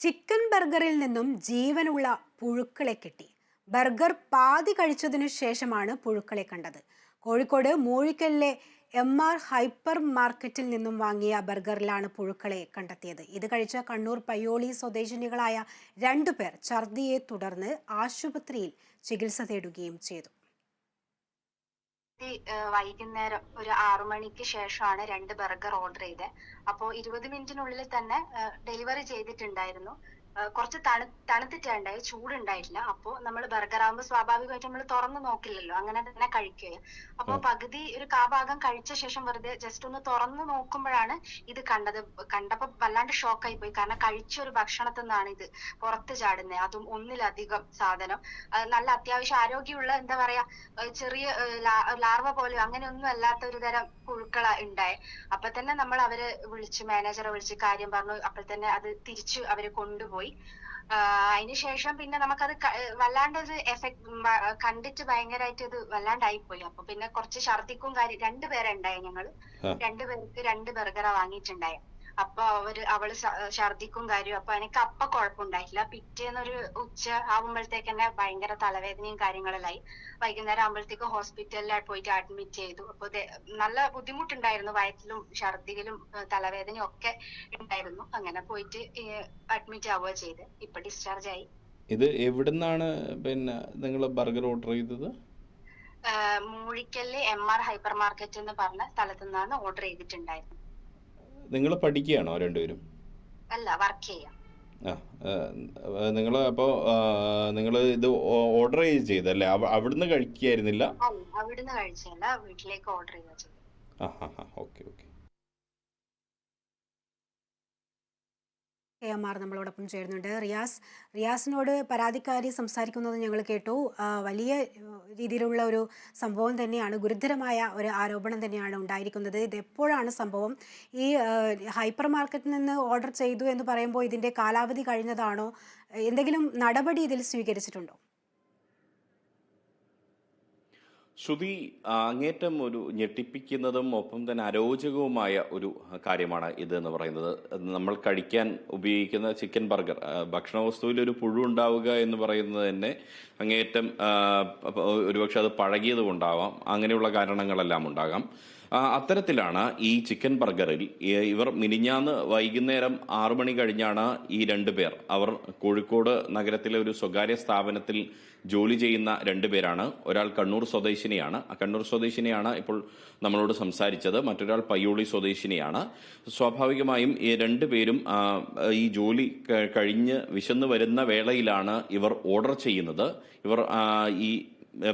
Chicken ബർഗറിൽ നിന്നും ജീവനുള്ള പുഴുക്കളെ കിട്ടി. ബർഗർ പാതി കഴിച്ചതിനു ശേഷമാണ് പുഴുക്കളെ കണ്ടത്. കോഴിക്കോട് മൂഴിക്കലിലെ എം ആർ ഹൈപ്പർ മാർക്കറ്റിൽ നിന്നും വാങ്ങിയ ബർഗറിലാണ് പുഴുക്കളെ കണ്ടെത്തിയത്. ഇത് കഴിച്ച കണ്ണൂർ പയ്യോളി സ്വദേശിനികളായ രണ്ടുപേർ ഛർദിയെ തുടർന്ന് ആശുപത്രിയിൽ ചികിത്സ തേടുകയും ചെയ്തു. ഈ, വൈകുന്നേരം ഒരു ആറു മണിക്ക് ശേഷമാണ് രണ്ട് ബർഗർ ഓർഡർ ചെയ്തത് അപ്പോൾ ഇരുപത് മിനിറ്റിനുള്ളിൽ തന്നെ ഡെലിവറി ചെയ്തിട്ടുണ്ടായിരുന്നു. കുറച്ച് തണു തണുത്തിട്ടുണ്ടായി ചൂടുണ്ടായിട്ടില്ല. അപ്പോൾ നമ്മൾ ബർഗർ ആകുമ്പോൾ സ്വാഭാവികമായിട്ട് നമ്മൾ തുറന്നു നോക്കില്ലല്ലോ. അങ്ങനെ തന്നെ കഴിക്കുക അപ്പോൾ പകുതി ഒരു കാ ഭാഗം കഴിച്ച ശേഷം വെറുതെ ജസ്റ്റ് ഒന്ന് തുറന്നു നോക്കുമ്പോഴാണ് ഇത് കണ്ടത്. കണ്ടപ്പോൾ വല്ലാണ്ട് ഷോക്കായി പോയി. കാരണം കഴിച്ച ഒരു ഭക്ഷണത്തിൽ നിന്നാണ് ഇത് പുറത്ത് ചാടുന്നത്. അതും ഒന്നിലധികം സാധനം. നല്ല അത്യാവശ്യം ആരോഗ്യമുള്ള എന്താ പറയാ ചെറിയ ലാർവ പോലെയോ അങ്ങനെയൊന്നും അല്ലാത്ത ഒരു തരം പുഴുക്കള ഉണ്ടായി. അപ്പൊ തന്നെ നമ്മൾ അവരെ വിളിച്ച് മാനേജറെ വിളിച്ച് കാര്യം പറഞ്ഞു. അപ്പോൾ തന്നെ അത് തിരിച്ചു അവർ കൊണ്ടുപോയി. ആഹ് അതിനുശേഷം പിന്നെ നമുക്കത് വല്ലാണ്ട് ഒരു എഫക്ട് കണ്ടിട്ട് ഭയങ്കരമായിട്ട് ഇത് വല്ലാണ്ടായി പോയി. അപ്പൊ പിന്നെ കുറച്ച് ഛർദിക്കും കാര്യം രണ്ടുപേരുണ്ടായി ഞങ്ങൾ. ആ. രണ്ടുപേർക്ക് രണ്ട് ബർഗറാ വാങ്ങിയിട്ടുണ്ടായ. അപ്പൊ അവർ അവൾ ശർദിക്കും ഛർദിക്കും കാര്യം അപ്പൊ എനിക്ക് അപ്പൊ കുഴപ്പമുണ്ടായിട്ടില്ല പിറ്റേന്നൊരു ഉച്ച ആവുമ്പോഴത്തേക്ക് തന്നെ ഭയങ്കര തലവേദനയും കാര്യങ്ങളെല്ലായി. വൈകുന്നേരം ആകുമ്പോഴത്തേക്ക് ഹോസ്പിറ്റലിൽ പോയിട്ട് അഡ്മിറ്റ് ചെയ്തു. അപ്പൊ നല്ല ബുദ്ധിമുട്ടുണ്ടായിരുന്നു. വയറ്റിലും ഛർദിയിലും തലവേദനയും ഒക്കെ ഉണ്ടായിരുന്നു. അങ്ങനെ പോയിട്ട് അഡ്മിറ്റ് ആവുക ചെയ്ത്. ഇപ്പൊ ഡിസ്ചാർജ് ആയി. ഇത് എവിടുന്നാണ് പിന്നെ നിങ്ങൾ ബർഗർ ഓർഡർ ചെയ്തത്? Moozhikkal M R hyper market എന്ന് പറഞ്ഞ സ്ഥലത്തു നിന്നാണ് ഓർഡർ ചെയ്തിട്ടുണ്ടായിരുന്നത്. നിങ്ങൾ പഠിക്കുകയാണോ രണ്ടുപേരും? അല്ല വർക്ക് ചെയ്യാം. ആ നിങ്ങൾ അപ്പോൾ നിങ്ങൾ ഇത് ഓർഡർ ചെയ്തല്ലേ അവ- അവിടുന്ന് കഴിക്കായിരുന്നില്ല അവിടുന്ന് കഴിച്ചല്ല. വീട്ടിലേക്ക് ഓർഡർ ചെയ്തു ആ ഹാ okay okay. K M R നമ്മളോടൊപ്പം ചേരുന്നുണ്ട്. റിയാസ് റിയാസിനോട് പരാതിക്കാരി സംസാരിക്കുന്നത് ഞങ്ങൾ കേട്ടു. വലിയ രീതിയിലുള്ള ഒരു സംഭവം തന്നെയാണ് ഗുരുതരമായ ഒരു ആരോപണം തന്നെയാണ് ഉണ്ടായിരിക്കുന്നത്. ഇതെപ്പോഴാണ് സംഭവം? ഈ ഹൈപ്പർ മാർക്കറ്റിൽ നിന്ന് ഓർഡർ ചെയ്തു എന്ന് പറയുമ്പോൾ ഇതിന്റെ കാലാവധി കഴിഞ്ഞതാണോ? എന്തെങ്കിലും നടപടി ഇതിൽ സ്വീകരിച്ചിട്ടുണ്ടോ? ശ്രുതി അങ്ങേറ്റം ഒരു ഞെട്ടിപ്പിക്കുന്നതും ഒപ്പം തന്നെ അരോചകവുമായ ഒരു കാര്യമാണ് ഇത് എന്ന് പറയുന്നത്. നമ്മൾ കഴിക്കാൻ ഉപയോഗിക്കുന്ന ചിക്കൻ ബർഗർ ഭക്ഷണ വസ്തുവിൽ ഒരു പുഴു ഉണ്ടാവുക എന്ന് പറയുന്നത് തന്നെ അങ്ങേറ്റം ഒരുപക്ഷെ അത് പഴകിയത് കൊണ്ടാവാം അങ്ങനെയുള്ള കാരണങ്ങളെല്ലാം ഉണ്ടാകാം. അത്തരത്തിലാണ് ഈ ചിക്കൻ ബർഗറിൽ ഇവർ മിനിഞ്ഞാന്ന് വൈകുന്നേരം ആറു മണി കഴിഞ്ഞാണ് ഈ രണ്ടു പേർ. അവർ കോഴിക്കോട് നഗരത്തിലെ ഒരു സ്വകാര്യ സ്ഥാപനത്തിൽ ജോലി ചെയ്യുന്ന രണ്ടുപേരാണ് ഒരാൾ കണ്ണൂർ സ്വദേശിനിയാണ്. കണ്ണൂർ സ്വദേശിനിയാണ് ഇപ്പോൾ നമ്മളോട് സംസാരിച്ചത്. മറ്റൊരാൾ പയ്യോളി സ്വദേശിനിയാണ്. സ്വാഭാവികമായും ഈ രണ്ടുപേരും പേരും ഈ ജോലി കഴിഞ്ഞ് വിശന്ന് വരുന്ന വേളയിലാണ് ഇവർ ഓർഡർ ചെയ്യുന്നത്. ഇവർ ഈ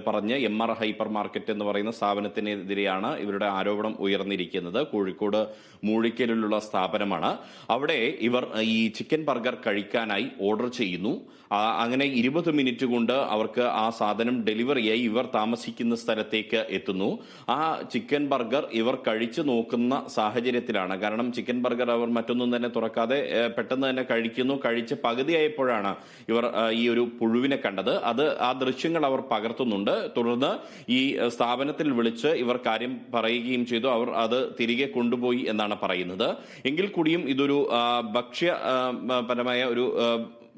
പറഞ്ഞ് എം ആർ ഹൈപ്പർ മാർക്കറ്റ് എന്ന് പറയുന്ന സ്ഥാപനത്തിനെതിരെയാണ് ഇവരുടെ ആരോപണം ഉയർന്നിരിക്കുന്നത്. കോഴിക്കോട് മൂഴിക്കലിലുള്ള സ്ഥാപനമാണ്. അവിടെ ഇവർ ഈ ചിക്കൻ ബർഗർ കഴിക്കാനായി ഓർഡർ ചെയ്യുന്നു. അങ്ങനെ ഇരുപത് മിനിറ്റ് കൊണ്ട് അവർക്ക് ആ സാധനം ഡെലിവറിയായി ഇവർ താമസിക്കുന്ന സ്ഥലത്തേക്ക് എത്തുന്നു. ആ ചിക്കൻ ബർഗർ ഇവർ കഴിച്ചു നോക്കുന്ന സാഹചര്യത്തിലാണ്. കാരണം ചിക്കൻ ബർഗർ അവർ മറ്റൊന്നും തന്നെ തുറക്കാതെ പെട്ടെന്ന് തന്നെ കഴിക്കുന്നു. കഴിച്ച് പകുതിയായപ്പോഴാണ് ഇവർ ഈ ഒരു പുഴുവിനെ കണ്ടത്. അത് ആ ദൃശ്യങ്ങൾ അവർ പകർത്തുന്നുണ്ട് തുടർന്ന് ഈ സ്ഥാപനത്തിൽ വിളിച്ച് ഇവർ കാര്യം പറയുകയും ചെയ്തു. അവർ അത് തിരികെ കൊണ്ടുപോയി എന്നാണ് പറയുന്നത്. എങ്കിൽ കൂടിയും ഇതൊരു ആ, ഭക്ഷ്യ ആ, പരമായ ഒരു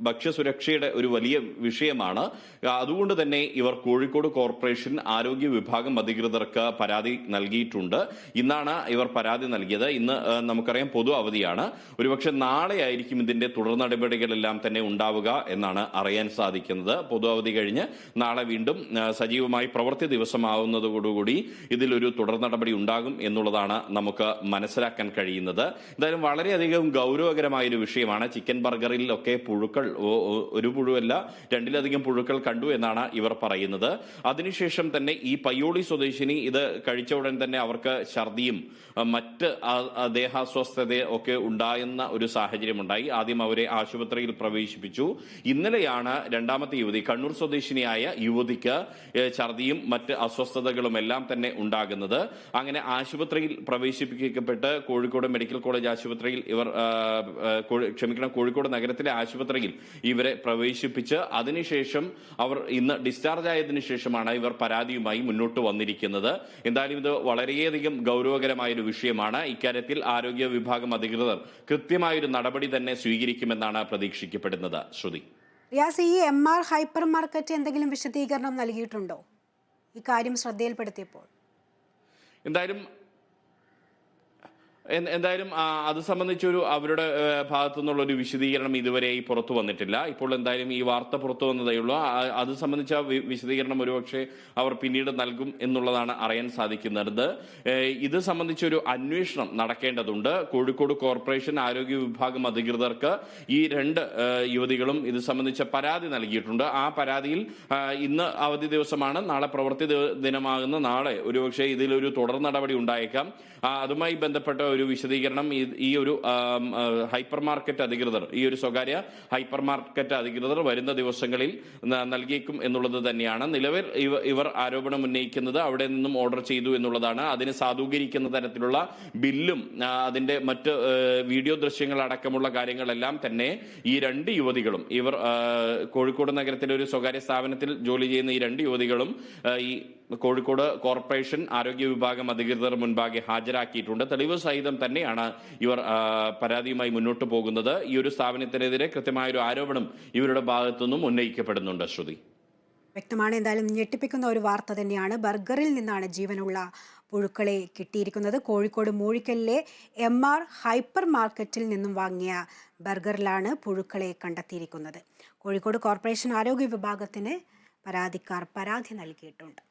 ഭക്ഷ്യസുരക്ഷയുടെ ഒരു വലിയ വിഷയമാണ്. അതുകൊണ്ട് തന്നെ ഇവർ കോഴിക്കോട് കോർപ്പറേഷൻ ആരോഗ്യ വിഭാഗം അധികൃതർക്ക് പരാതി നൽകിയിട്ടുണ്ട്. ഇന്നാണ് ഇവർ പരാതി നൽകിയത്. ഇന്ന് നമുക്കറിയാം പൊതു അവധിയാണ്. ഒരുപക്ഷെ നാളെ ആയിരിക്കും ഇതിന്റെ തുടർ നടപടികളെല്ലാം തന്നെ ഉണ്ടാവുക എന്നാണ് അറിയാൻ സാധിക്കുന്നത്. പൊതു അവധി കഴിഞ്ഞ് നാളെ വീണ്ടും സജീവമായി പ്രവൃത്തി ദിവസമാവുന്നതോടുകൂടി ഇതിലൊരു തുടർ നടപടി ഉണ്ടാകും എന്നുള്ളതാണ് നമുക്ക് മനസ്സിലാക്കാൻ കഴിയുന്നത്. എന്തായാലും വളരെയധികം ഗൗരവകരമായ ഒരു വിഷയമാണ്. ചിക്കൻ ബർഗറിൽ ഒക്കെ ഒരു പുഴുവല്ല രണ്ടിലധികം പുഴുക്കൾ കണ്ടു എന്നാണ് ഇവർ പറയുന്നത്. അതിനുശേഷം തന്നെ ഈ പയ്യോളി സ്വദേശിനി ഇത് കഴിച്ച ഉടൻ തന്നെ അവർക്ക് ഛർദിയും മറ്റ് ദേഹാസ്വസ്ഥത ഒക്കെ ഉണ്ടായെന്ന ഒരു സാഹചര്യമുണ്ടായി. ആദ്യം അവരെ ആശുപത്രിയിൽ പ്രവേശിപ്പിച്ചു. ഇന്നലെയാണ് രണ്ടാമത്തെ യുവതി കണ്ണൂർ സ്വദേശിനിയായ യുവതിക്ക് ഛർദിയും മറ്റ് അസ്വസ്ഥതകളും എല്ലാം തന്നെ ഉണ്ടാകുന്നത്. അങ്ങനെ ആശുപത്രിയിൽ പ്രവേശിപ്പിക്കപ്പെട്ട് കോഴിക്കോട് മെഡിക്കൽ കോളേജ് ആശുപത്രിയിൽ ഇവർ ക്ഷമിക്കണം കോഴിക്കോട് നഗരത്തിലെ ആശുപത്രിയിൽ ഇവരെ പ്രവേശിപ്പിച്ച് അതിനുശേഷം അവർ ഇന്ന് ഡിസ്ചാർജ് ആയതിനു ശേഷമാണ് ഇവർ പരാതിയുമായി മുന്നോട്ട് വന്നിരിക്കുന്നത്. എന്തായാലും ഇത് വളരെയധികം ഗൗരവകരമായ ഒരു വിഷയമാണ്. ഇക്കാര്യത്തിൽ ആരോഗ്യ വിഭാഗം അധികൃതർ കൃത്യമായൊരു നടപടി തന്നെ സ്വീകരിക്കുമെന്നാണ് പ്രതീക്ഷിക്കപ്പെടുന്നത്. ശ്രുതി. റിയാസ് ഈ എം ആർ ഹൈപ്പർ മാർക്കറ്റ് എന്തെങ്കിലും വിശദീകരണം നൽകിയിട്ടുണ്ടോ? ഇക്കാര്യം കാര്യം ശ്രദ്ധയിൽപ്പെടുത്തിയപ്പോൾ. എന്തായാലും എന്തായാലും അത് സംബന്ധിച്ചൊരു അവരുടെ ഭാഗത്തു നിന്നുള്ള ഒരു വിശദീകരണം ഇതുവരെ ഈ പുറത്തു വന്നിട്ടില്ല. ഇപ്പോൾ എന്തായാലും ഈ വാർത്ത പുറത്തു വന്നതേ ഉള്ളൂ. അത് സംബന്ധിച്ച വിശദീകരണം ഒരുപക്ഷെ അവർ പിന്നീട് നൽകും എന്നുള്ളതാണ് അറിയാൻ സാധിക്കുന്നത്. ഇത് സംബന്ധിച്ചൊരു അന്വേഷണം നടക്കേണ്ടതുണ്ട്. കോഴിക്കോട് കോർപ്പറേഷൻ ആരോഗ്യ വിഭാഗം അധികൃതർക്ക് ഈ രണ്ട് യുവതികളും ഇത് സംബന്ധിച്ച പരാതി നൽകിയിട്ടുണ്ട്. ആ പരാതിയിൽ ഇന്ന് അവധി ദിവസമാണ്. നാളെ പ്രവൃത്തി ദിനമാകുന്ന നാളെ ഒരുപക്ഷെ ഇതിലൊരു തുടർ നടപടി ഉണ്ടായേക്കാം. അതുമായി ബന്ധപ്പെട്ട ഒരു വിശദീകരണം. ഈ- ഒരു ഹൈപ്പർ മാർക്കറ്റ് അധികൃതർ ഈ ഒരു സ്വകാര്യ ഹൈപ്പർ മാർക്കറ്റ് അധികൃതർ വരുന്ന ദിവസങ്ങളിൽ നൽകിയേക്കും എന്നുള്ളത് തന്നെയാണ്. നിലവിൽ ഇവ- ഇവർ ആരോപണം ഉന്നയിക്കുന്നത് അവിടെ നിന്നും ഓർഡർ ചെയ്തു എന്നുള്ളതാണ്. അതിന് സാധൂകരിക്കുന്ന തരത്തിലുള്ള ബില്ലും അതിന്റെ മറ്റ് വീഡിയോ ദൃശ്യങ്ങൾ അടക്കമുള്ള കാര്യങ്ങളെല്ലാം തന്നെ ഈ രണ്ട് യുവതികളും ഇവർ കോഴിക്കോട് നഗരത്തിലെ ഒരു സ്വകാര്യ സ്ഥാപനത്തിൽ ജോലി ചെയ്യുന്ന ഈ രണ്ട് യുവതികളും ഈ കോഴിക്കോട് കോർപ്പറേഷൻ ആരോഗ്യ വിഭാഗം അധികൃതർ മുൻപാകെ ഹാജരാക്കിയിട്ടുണ്ട്. തെളിവ് സഹിതം തന്നെയാണ് ഇവർ പരാതിയുമായി മുന്നോട്ട് പോകുന്നത്. ഈ ഒരു സ്ഥാപനത്തിനെതിരെ കൃത്യമായൊരു ആരോപണം ഇവരുടെ ഭാഗത്തുനിന്നും ഉന്നയിക്കപ്പെടുന്നുണ്ട് ശ്രുതി. വ്യക്തമാണ്. എന്തായാലും ഞെട്ടിപ്പിക്കുന്ന ഒരു വാർത്ത തന്നെയാണ്. ബർഗറിൽ നിന്നാണ് ജീവനുള്ള പുഴുക്കളെ കിട്ടിയിരിക്കുന്നത്. കോഴിക്കോട് മൂഴിക്കലിലെ എം ആർ ഹൈപ്പർ മാർക്കറ്റിൽ നിന്നും വാങ്ങിയ ബർഗറിലാണ് പുഴുക്കളെ കണ്ടെത്തിയിരിക്കുന്നത്. കോഴിക്കോട് കോർപ്പറേഷൻ ആരോഗ്യ വിഭാഗത്തിന് പരാതിക്കാർ പരാതി നൽകിയിട്ടുണ്ട്.